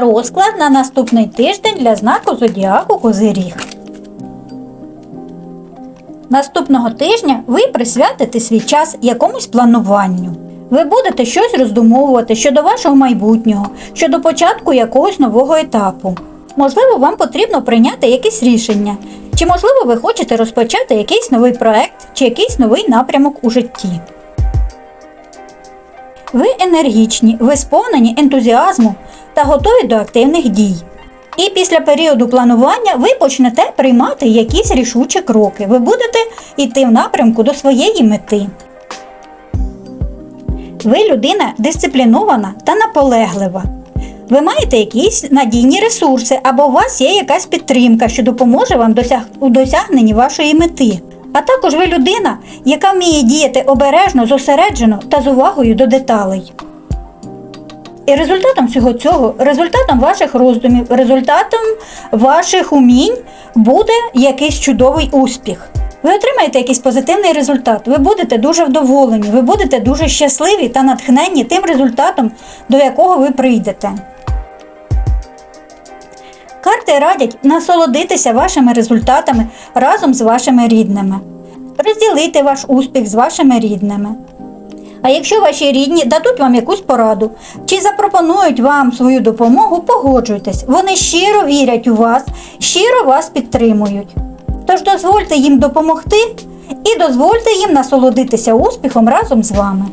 Розклад на наступний тиждень для знаку зодіаку Козиріг. Наступного тижня ви присвятите свій час якомусь плануванню. Ви будете щось роздумовувати щодо вашого майбутнього, щодо початку якогось нового етапу. Можливо, вам потрібно прийняти якесь рішення, чи можливо ви хочете розпочати якийсь новий проект чи якийсь новий напрямок у житті. Ви енергічні, ви сповнені ентузіазму та готові до активних дій. І після періоду планування ви почнете приймати якісь рішучі кроки. Ви будете йти в напрямку до своєї мети. Ви людина дисциплінована та наполеглива. Ви маєте якісь надійні ресурси, або у вас є якась підтримка, що допоможе вам у досягненні вашої мети. А також ви людина, яка вміє діяти обережно, зосереджено та з увагою до деталей. І результатом всього цього, результатом ваших роздумів, результатом ваших умінь буде якийсь чудовий успіх. Ви отримаєте якийсь позитивний результат, ви будете дуже вдоволені, ви будете дуже щасливі та натхненні тим результатом, до якого ви прийдете. Карти радять насолодитися вашими результатами разом з вашими рідними, розділити ваш успіх з вашими рідними. А якщо ваші рідні дадуть вам якусь пораду чи запропонують вам свою допомогу, погоджуйтесь. Вони щиро вірять у вас, щиро вас підтримують. Тож дозвольте їм допомогти і дозвольте їм насолодитися успіхом разом з вами.